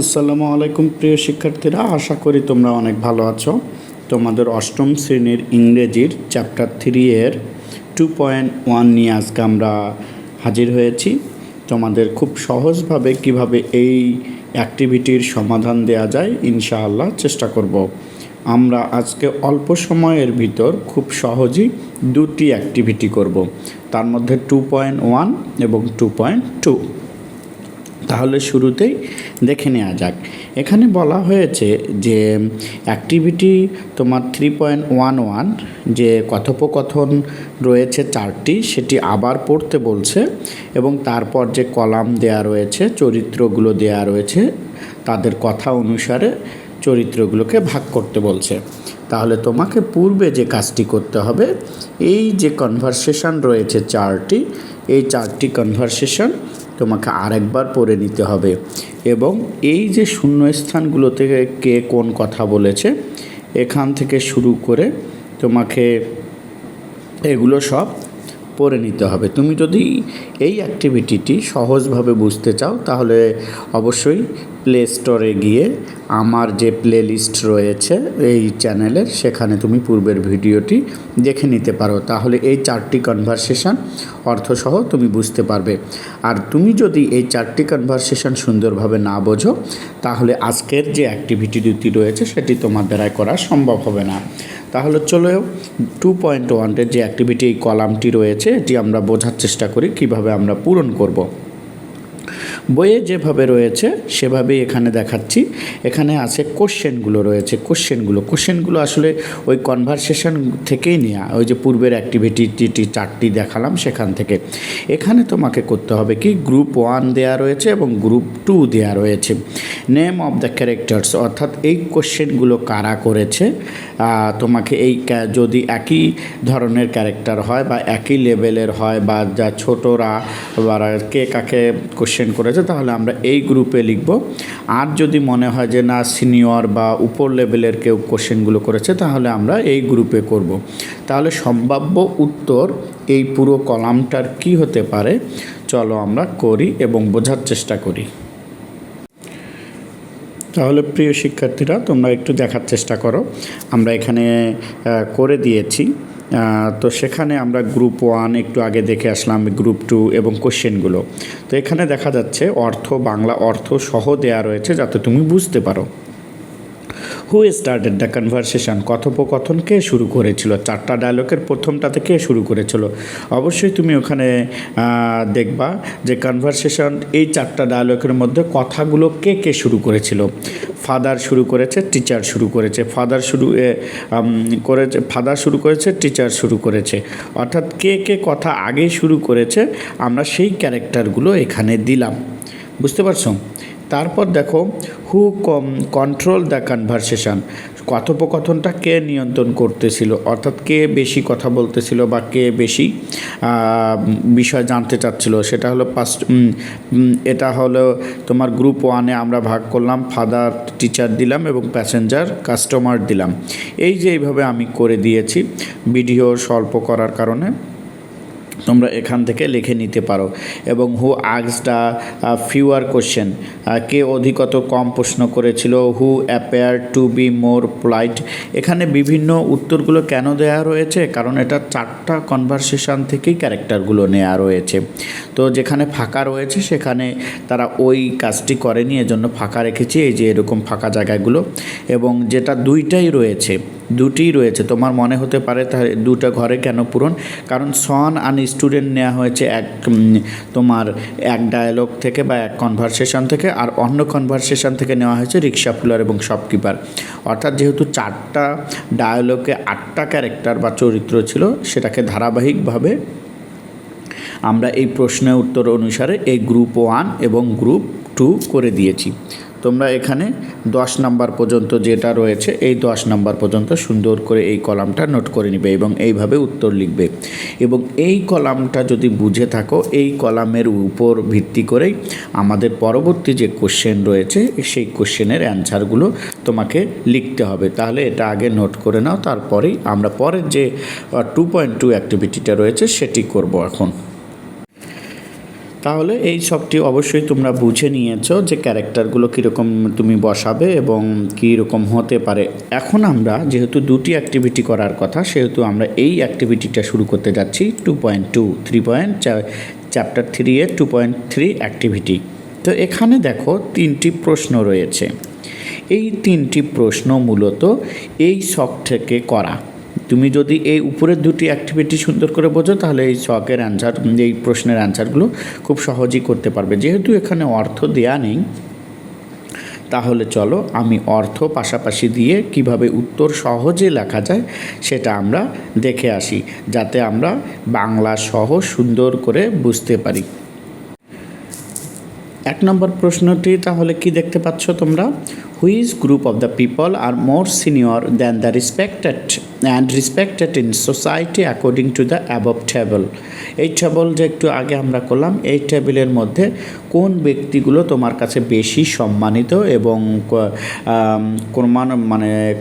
আসসালামু আলাইকুম, প্রিয় শিক্ষার্থীরা। আশা করি তোমরা অনেক ভালো আছো। তোমাদের অষ্টম শ্রেণির ইংরেজির চ্যাপ্টার থ্রি এর টু পয়েন্ট ওয়ান নিয়ে আজকে আমরা হাজির হয়েছি। তোমাদের খুব সহজভাবে কীভাবে এই অ্যাক্টিভিটির সমাধান দেওয়া যায়, ইনশাআল্লাহ চেষ্টা করব। আমরা আজকে অল্প সময়ের ভিতর খুব সহজেই দুটি অ্যাক্টিভিটি করব। তার মধ্যে টু পয়েন্ট ওয়ান এবং টু পয়েন্ট টু। তাহলে শুরুতেই দেখে নেওয়া যাক। এখানে বলা হয়েছে যে অ্যাক্টিভিটি তোমার থ্রি পয়েন্ট ওয়ান ওয়ান যে কথোপকথন রয়েছে চারটি, সেটি আবার পড়তে বলছে এবং তারপর যে কলাম দেয়া রয়েছে, চরিত্রগুলো দেয়া রয়েছে, তাদের কথা অনুসারে চরিত্রগুলোকে ভাগ করতে বলছে। তাহলে তোমাকে পূর্বে যে কাজটি করতে হবে, এই যে কনভারসেশন রয়েছে চারটি, এই চারটি কনভারসেশন তোমাকে আরেকবার পড়ে নিতে হবে। এবং এই যে শূন্যস্থানগুলো থেকে কে কোন কথা বলেছে, এখান থেকে শুরু করে তোমাকে এগুলো সব পড়ে নিতে হবে। তুমি যদি এই অ্যাক্টিভিটিটি সহজভাবে বুঝতে চাও, তাহলে অবশ্যই প্লে স্টোরে গিয়ে আমার যে প্লে লিস্ট রয়েছে এই চ্যানেলের সেখানে তুমি পূর্বের ভিডিওটি দেখে নিতে পারো। তাহলে এই চারটি কনভারসেশন অর্থসহ তুমি বুঝতে পারবে। আর তুমি যদি এই চারটি কনভারসেশন সুন্দরভাবে না বোঝো, তাহলে আজকের যে অ্যাক্টিভিটি দুটি রয়েছে, সেটি তোমার দ্বারাই করা সম্ভব হবে না। তাহলে চলো টু পয়েন্ট ওয়ানের যে অ্যাক্টিভিটি কলামটি রয়েছে, এটি আমরা বোঝার চেষ্টা করি কীভাবে আমরা পূরণ করব। বইয়ে যেভাবে রয়েছে, সেভাবেই এখানে দেখাচ্ছি। এখানে আছে কোশ্চেনগুলো রয়েছে, কোশ্চেনগুলো। কোশ্চেনগুলো আসলে ওই কনভারসেশন থেকেই নেওয়া ওই যে পূর্বের অ্যাক্টিভিটিটি চারটি দেখালাম সেখান থেকে। এখানে তোমাকে করতে হবে কি গ্রুপ ওয়ান দেয়া রয়েছে এবং গ্রুপ টু দেয়া রয়েছে। নেম অফ দ্য ক্যারেক্টার্স অর্থাৎ এই কোশ্চেনগুলো কারা করেছে? তোমাকে এই যদি একই ধরনের ক্যারেক্টার হয় বা একই লেভেলের হয় বা যা ছোটরা কে কাকে কোশ্চেন করেছে তাহলে আমরা এই গ্রুপে লিখব। আর যদি মনে হয় যে না সিনিয়র বা উপর লেভেলের কেউ কোশ্চেনগুলো করেছে, তাহলে আমরা এই গ্রুপে করব। তাহলে সম্ভাব্য উত্তর এই পুরো কলামটার কি হতে পারে, চলো আমরা করি এবং বোঝার চেষ্টা করি। তাহলে প্রিয় শিক্ষার্থীরা, তোমরা একটু দেখার চেষ্টা করো। আমরা এখানে করে দিয়েছি। তো সেখানে আমরা গ্রুপ ওয়ান একটু আগে দেখে আসলাম গ্রুপ টু এবং কোশ্চেনগুলো তো এখানে দেখা যাচ্ছে অর্থ, বাংলা অর্থ সহ দেয়া রয়েছে যাতে তুমি বুঝতে পারো। হু স্টার্টেড দ্য কনভারসেশন কথোপকথন কে শুরু করেছিল। চারটা ডায়লগের প্রথমটাতে কে শুরু করেছিল। অবশ্যই তুমি ওখানে দেখবা যে কনভারসেশন এই চারটা ডায়লগের মধ্যে কথাগুলো কে কে শুরু করেছিল? ফাদার শুরু করেছে টিচার শুরু করেছে। ফাদার শুরু করেছে ফাদার শুরু করেছে টিচার শুরু করেছে। অর্থাৎ কে কে কথা আগে শুরু করেছে, আমরা সেই ক্যারেক্টারগুলো এখানে দিলাম। বুঝতে পারছ? তারপর দেখো who come control the conversation কথোপকথনটা কে নিয়ন্ত্রণ করতেছিল? অর্থাৎ কে বেশি কথা বলতেছিল বা কে বেশি বিষয় জানতে চাচ্ছিল? সেটা হলো পাস্ট এটা হলো তোমার গ্রুপ ওয়ানে আমরা ভাগ করলাম ফাদার টিচার দিলাম এবং প্যাসেঞ্জার কাস্টমার দিলাম। এই যে এইভাবে আমি করে দিয়েছি ভিডিও স্বল্প করার কারণে। তোমরা এখান থেকে লিখে নিতে পারো। এবং who asks the fewer question কে অধিকত কম প্রশ্ন করেছিল who appear to be more polite এখানে বিভিন্ন উত্তরগুলো কেন দেওয়া রয়েছে? কারণ এটা চারটা কনভারসেশন থেকেই ক্যারেক্টারগুলো নেওয়া রয়েছে। তো যেখানে ফাঁকা রয়েছে, সেখানে তারা ওই কাজটি করেনি, এজন্য ফাঁকা রেখেছি, এই যে এরকম ফাঁকা জায়গাগুলো। এবং যেটা দুইটাই রয়েছে দুটি রয়েছে। তোমার মনে হতে পারে তা দুটো ঘরে কেন পূরণ? কারণ সন আন স্টুডেন্ট নেওয়া হয়েছে এক তোমার এক ডায়ালগ থেকে বা এক কনভারসেশন থেকে আর অন্য কনভারসেশন থেকে নেওয়া হয়েছে রিক্সা ফুলার এবং শপকিপার অর্থাৎ যেহেতু চারটা ডায়ালগে আটটা ক্যারেক্টার বা চরিত্র ছিল, সেটাকে ধারাবাহিকভাবে আমরা এই প্রশ্নের উত্তর অনুসারে এই গ্রুপ ওয়ান এবং গ্রুপ টু করে দিয়েছি। তোমরা এখানে দশ নাম্বার পর্যন্ত যেটা রয়েছে, এই দশ নাম্বার পর্যন্ত সুন্দর করে এই কলামটা নোট করে নিবে এবং এইভাবে উত্তর লিখবে। এবং এই কলামটা যদি বুঝে থাকো, এই কলামের উপর ভিত্তি করেই আমাদের পরবর্তী যে কোশ্চেন রয়েছে, সেই কোশ্চেনের অ্যান্সারগুলো তোমাকে লিখতে হবে। তাহলে এটা আগে নোট করে নাও, তারপরেই আমরা পরের যে টু পয়েন্ট টু অ্যাক্টিভিটিটা রয়েছে, সেটি করব এখন। তাহলে এই সবটি অবশ্যই তোমরা বুঝে নিয়েছো যে ক্যারেক্টারগুলো কীরকম তুমি বসাবে এবং কী রকম হতে পারে। এখন আমরা যেহেতু দুটি অ্যাক্টিভিটি করার কথা, সেহেতু আমরা এই অ্যাক্টিভিটিটা শুরু করতে যাচ্ছি two point two three point chapter three এর টু পয়েন্ট থ্রি অ্যাক্টিভিটি তো এখানে দেখো তিনটি প্রশ্ন রয়েছে। এই তিনটি প্রশ্ন মূলত এই শখ থেকে করা। তুমি যদি এই উপরের দুটি অ্যাক্টিভিটি সুন্দর করে বোঝো, তাহলে এই শখের অ্যান্সার এই প্রশ্নের অ্যান্সারগুলো খুব সহজেই করতে পারবে। যেহেতু এখানে অর্থ দেয়া নেই, তাহলে চলো আমি অর্থ পাশাপাশি দিয়ে কীভাবে উত্তর সহজে লেখা যায় সেটা আমরা দেখে আসি, যাতে আমরা বাংলা সহ সুন্দর করে বুঝতে পারি। এক নম্বর প্রশ্নটি, তাহলে কি দেখতে পাচ্ছ তোমরা? Whose group of the people are more senior than the respected and respected in society according to the above table এই টেবল যে একটু আগে আমরা করলাম, এই টেবিলের মধ্যে কোন ব্যক্তিগুলো তোমার কাছে বেশি সম্মানিত এবং কোন মানে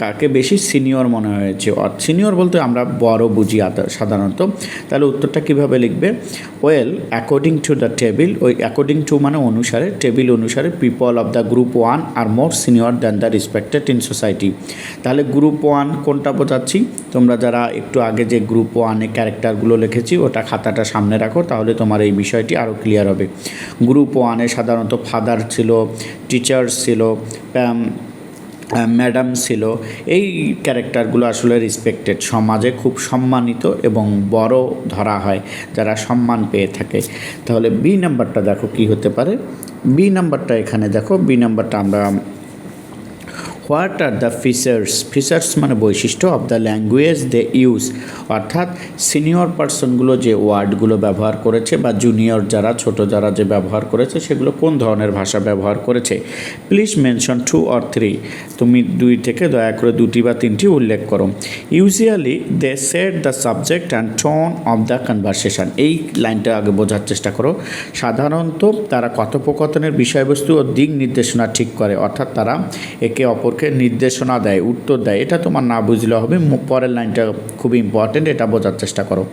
কাকে বেশি সিনিয়র মনে হয়েছে? সিনিয়র বলতে আমরা বড় বুঝি সাধারণত। তাহলে উত্তরটা কীভাবে লিখবে? Well according to the table ওই অ্যাকর্ডিং টু মানে অনুসারে টেবিল অনুসারে people of the group one are more senior than the respected in society তাহলে গ্রুপ ওয়ান কোনটা বোঝাচ্ছি? তোমরা যারা একটু আগে যে গ্রুপ ওয়ানে ক্যারেক্টারগুলো লিখেছি, ওটা খাতাটা সামনে রাখো, তাহলে তোমার এই বিষয়টি আরও ক্লিয়ার হবে। গ্রুপ ওয়ানে সাধারণত ফাদার ছিল টিচার্স ছিল ম্যাডাম ছিল। এই ক্যারেক্টারগুলো আসলে রেসপেক্টেড সমাজে খুব সম্মানিত এবং বড় ধরা হয়, যারা সম্মান পেয়ে থাকে। তাহলে বি নাম্বারটা দেখো কি হতে পারে। বি নাম্বারটা এখানে দেখো। বি নাম্বারটা আমরা what are the features features মানে বৈশিষ্ট্য of the language they use অর্থাৎ সিনিয়র পার্সনগুলো যে ওয়ার্ডগুলো ব্যবহার করেছে বা জুনিয়র যারা, ছোট যারা যে ব্যবহার করেছে, সেগুলো কোন ধরনের ভাষা ব্যবহার করেছে? Please mention two or three তুমি দুই থেকে দয়া করে দুটি বা তিনটি উল্লেখ করো। Usually they set the subject and tone of the conversation এই লাইনটা আগে বোঝার চেষ্টা করো। সাধারণত তারা কথোপকথনের বিষয়বস্তু ও দিক নির্দেশনা ঠিক করে। অর্থাৎ তারা একে অপরকে নির্দেশনা দেয়, উত্তর দেয়, এটা তোমার না বুঝলে হবে। পরের লাইনটা খুব ইম্পর্টেন্ট এটা বোঝার চেষ্টা করো।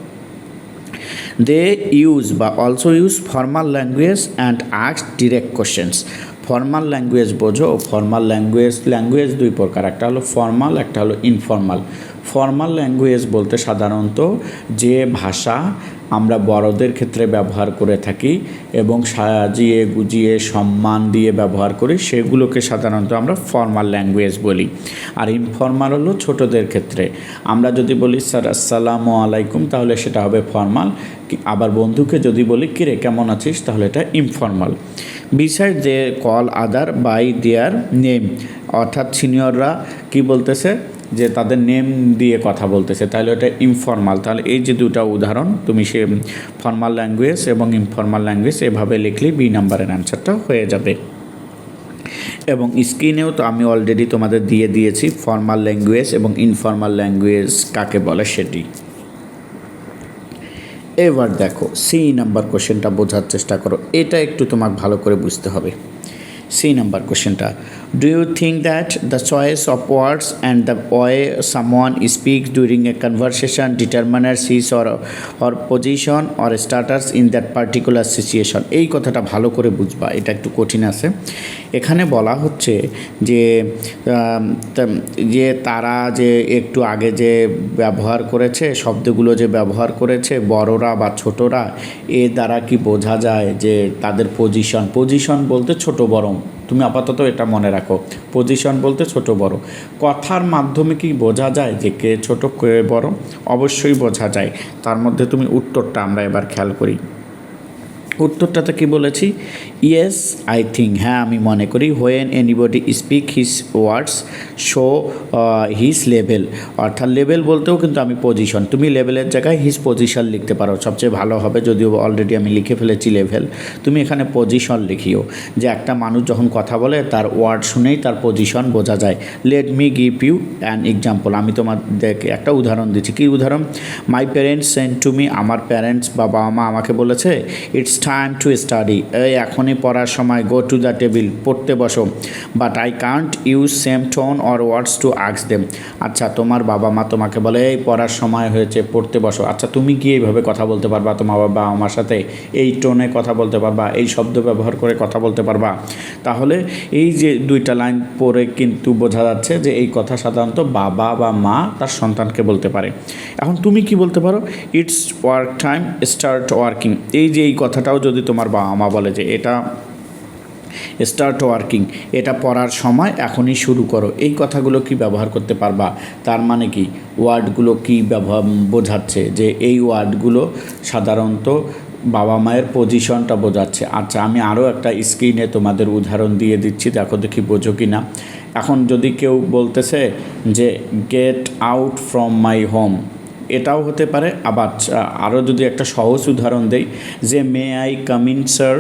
দে ইউজ বা also use formal language and ask direct questions formal language বোঝো ফর্মাল ল্যাঙ্গুয়েজ ল্যাঙ্গুয়েজ দুই প্রকার, একটা হলো ফর্মাল একটা হলো ইনফর্মাল ফর্মাল ল্যাঙ্গুয়েজ বলতে সাধারণত যে ভাষা আমরা বড়দের ক্ষেত্রে ব্যবহার করে থাকি এবং সাজিয়ে গুজিয়ে সম্মান দিয়ে ব্যবহার করি, সেগুলোকে সাধারণত আমরা ফর্মাল ল্যাঙ্গুয়েজ বলি। আর ইনফর্মাল হলো ছোটদের ক্ষেত্রে। আমরা যদি বলি, স্যার, আসসালামু আলাইকুম তাহলে সেটা হবে ফর্মাল আবার বন্ধুকে যদি বলি, কিরে, কেমন আছিস? তাহলে এটা informal beside they call other by their name অর্থাৎ সিনিয়ররা কি বলতেছে? যে তাদের নেম দিয়ে কথা বলতেছে, তাহলে ওটা ইনফর্মাল তাহলে এই যে দুটো উদাহরণ, তুমি সে ফর্মাল ল্যাঙ্গুয়েজ এবং ইনফর্মাল ল্যাঙ্গুয়েজ এভাবে লিখলে বি নাম্বারের অ্যান্সারটা হয়ে যাবে। এবং স্ক্রিনেও তো আমি অলরেডি তোমাদের দিয়ে দিয়েছি ফর্মাল ল্যাঙ্গুয়েজ এবং ইনফর্মাল ল্যাঙ্গুয়েজ কাকে বলে সেটি। এবার দেখো সি নাম্বার কোশ্চেনটা বোঝার চেষ্টা করো, এটা একটু তোমাকে ভালো করে বুঝতে হবে। সি নাম্বার কোশ্চেনটা do you think that the choice of words and the way someone speaks during a conversation determiner his or or position or status in that particular situation এই কথাটা ভালো করে বুঝবা, এটা একটু কঠিন আছে। এখানে বলা হচ্ছে যে যে তারা যে একটু আগে যে ব্যবহার করেছে, শব্দগুলো যে ব্যবহার করেছে, বড়রা বা ছোটরা, এ দ্বারা কি বোঝা যায় যে তাদের পজিশন পজিশন বলতে ছোট বড় তুমি আপাতত এটা মনে রাখো। পজিশন বলতে ছোট বড়। কথার মাধ্যমে কি বোঝা যায় যে কে ছোট কে বড়? অবশ্যই বোঝা যায়। তার মধ্যে তুমি উত্তরটা আমরা এবার খেয়াল করি। উত্তরটাতে কি বলেছি? ইয়েস আই থিঙ্ক হ্যাঁ আমি মনে করি। When anybody speak his words show his level অর্থাৎ লেভেল বলতেও কিন্তু আমি পজিশন তুমি লেভেলের জায়গায় হিস পজিশন লিখতে পারো। সবচেয়ে ভালো হবে যদিও অলরেডি আমি লিখে ফেলেছি লেভেল তুমি এখানে পজিশন লিখিও। যে একটা মানুষ যখন কথা বলে, তার ওয়ার্ড শুনেই তার পজিশন বোঝা যায়। Let me give you an example আমি তোমাদেরকে একটা উদাহরণ দিচ্ছি। কী উদাহরণ? My parents sent to me আমার প্যারেন্টস বা বাবা মা আমাকে বলেছে ইটস টাইম টু স্টাডি এই, এখনই পড়ার সময় গো টু দ্য টেবিল পড়তে বসো। But I can't use same tone or words to আক্স them আচ্ছা তোমার বাবা মা তোমাকে বলে, এই, পড়ার সময় হয়েছে, পড়তে বসো। আচ্ছা তুমি কি এইভাবে কথা বলতে পারবা? তোমার বাবা আমার সাথে এই টোনে কথা বলতে পারবা, এই শব্দ ব্যবহার করে কথা বলতে পারবা। তাহলে এই যে দুইটা লাইন পড়ে কিন্তু বোঝা যাচ্ছে যে এই কথা সাধারণত বাবা বা মা তার সন্তানকে বলতে পারে। এখন তুমি কি বলতে পারো? It's work time start working এই যে এই কথাটাও যদি তোমার বাবা মা বলে যে এটা স্টার্ট ওয়ার্কিং এটা পড়ার সময় এখনই শুরু করো। এই কথাগুলো কি ব্যবহার করতে পারবা? তার মানে কি? ওয়ার্ডগুলো কি ব্যবহার বোঝাচ্ছে যে এই ওয়ার্ডগুলো সাধারণত বাবা মায়ের পজিশনটা বোঝাচ্ছে। আচ্ছা আমি আরও একটা স্ক্রিনে তোমাদের উদাহরণ দিয়ে দিচ্ছি, দেখো দেখি বোঝো কি না এখন যদি কেউ বলতেছে যে get out from my home এটাও হতে পারে। আবার আরও যদি একটা সহজ উদাহরণ দেই, যে may I come in, sir,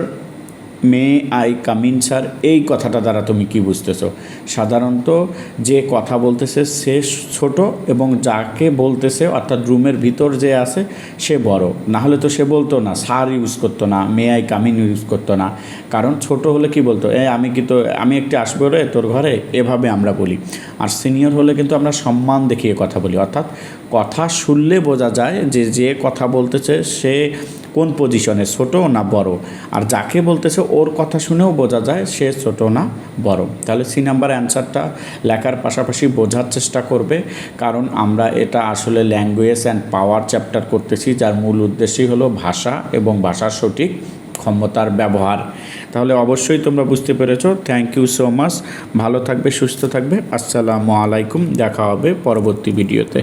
may I come in, sir, এই কথাটা দ্বারা তুমি কি বুঝতেছো? সাধারণত যে কথা বলতেছে সে ছোট এবং যাকে বলতেছে, অর্থাৎ রুমের ভিতর যে আছে, সে বড়। না হলে তো সে বলতো না সার ইউজ করতো না, মে আই কামিন ইউজ করতো না। কারণ ছোট হলে কি বলতো, এ, আমি কি তো, আমি একটি আসব রে তোর ঘরে? এভাবে আমরা বলি। আর সিনিয়র হলে কিন্তু আমরা সম্মান দেখিয়ে কথা বলি। অর্থাৎ কথা শুনলে বোঝা যায় যে যে কথা বলতেছে সে কোন পজিশনে, ছোট না বড়। আর যাকে বলতেছে ওর কথা শুনেও বোঝা যায় সে ছোট না বড়। তাহলে সি নাম্বার অ্যান্সারটা লেখার পাশাপাশি বোঝার চেষ্টা করবে, কারণ আমরা এটা আসলে ল্যাঙ্গুয়েজ অ্যান্ড পাওয়ার চ্যাপ্টার করতেছি, যার মূল উদ্দেশ্যই হলো ভাষা এবং ভাষার সঠিক ক্ষমতার ব্যবহার। তাহলে অবশ্যই তোমরা বুঝতে পেরেছ। থ্যাংক ইউ সো মাচ ভালো থাকবে, সুস্থ থাকবে। আসসালামু আলাইকুম। দেখা হবে পরবর্তী ভিডিওতে